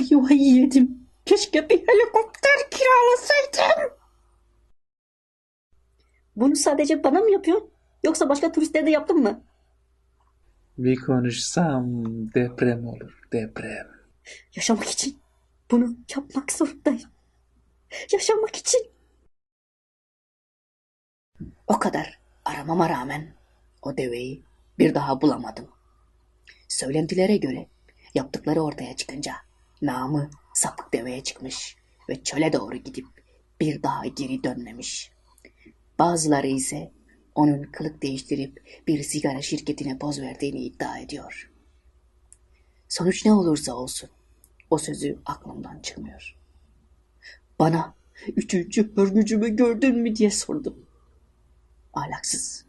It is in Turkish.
Vay yedim. Keşke bir helikopter kiralasaydım. Bunu sadece bana mı yapıyorsun? Yoksa başka turistlere de yaptın mı? Bir konuşsam deprem olur, deprem. Yaşamak için bunu yapmak zorundayım. Yaşamak için. O kadar aramama rağmen o deveyi bir daha bulamadım. Söylentilere göre yaptıkları ortaya çıkınca namı sapık deveye çıkmış ve çöle doğru gidip bir daha geri dönmemiş. Bazıları ise onun kılık değiştirip bir sigara şirketine poz verdiğini iddia ediyor. Sonuç ne olursa olsun o sözü aklımdan çıkmıyor. Bana üçüncü hörgücümü gördün mü diye sordum. Ahlaksız.